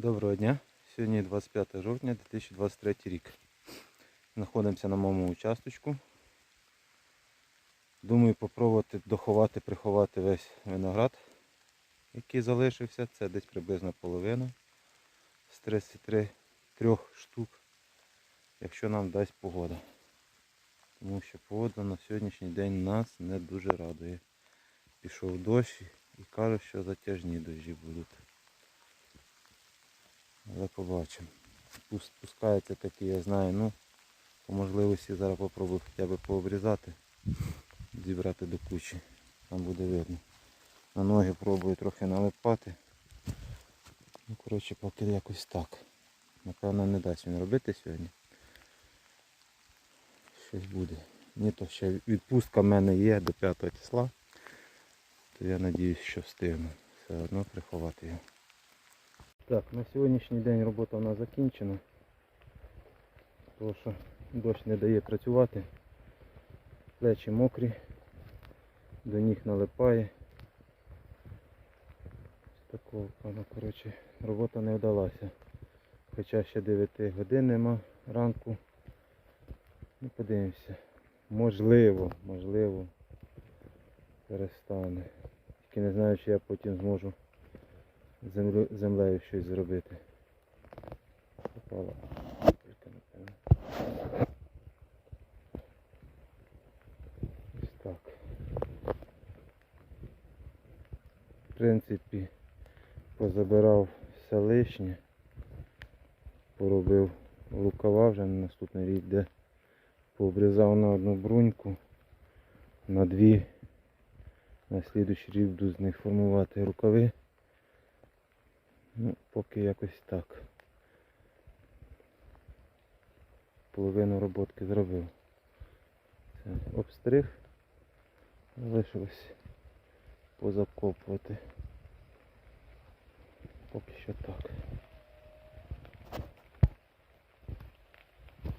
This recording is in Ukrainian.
Доброго дня. Сьогодні 25 жовтня 2023 рік. Знаходимося на моєму участочку. Думаю попробувати доховати, приховати весь виноград, який залишився. Це десь приблизно половина з 33 трьох штук, якщо нам дасть погода. Тому що погода на сьогоднішній день нас не дуже радує. Пішов дощ і кажуть, що затяжні дощі будуть. Але побачимо. Пус- Спускається такі, я знаю, ну, по можливості зараз попробую хоча б пообрізати, зібрати до кучі. Там буде видно. На ноги пробую трохи налипати. Ну, коротше, поки якось так. Напевно, не дасть він робити сьогодні. Щось буде. Ні, то ще відпустка в мене є до 5 числа. То я надіюсь, що встигну все одно приховати його. Так, на сьогоднішній день робота у нас закінчена. Тому що дощ не дає працювати. Плечі мокрі, до ніг налипає. Такого плану, коротше, робота не вдалася. Хоча ще 9 годин нема ранку. Ну подивимося. Можливо, можливо, перестане. Тільки не знаю, чи я потім зможу землю, землею щось зробити. Попала. Ось так. В принципі, позабирав все лишнє. Поробив рукава вже на наступний рік, де пообрізав на одну бруньку, на дві. На слідуючий рік буду з них формувати рукави. Ну, поки якось так. Половину роботки зробив. Це обстриг. Залишилось позакопувати. Поки що так.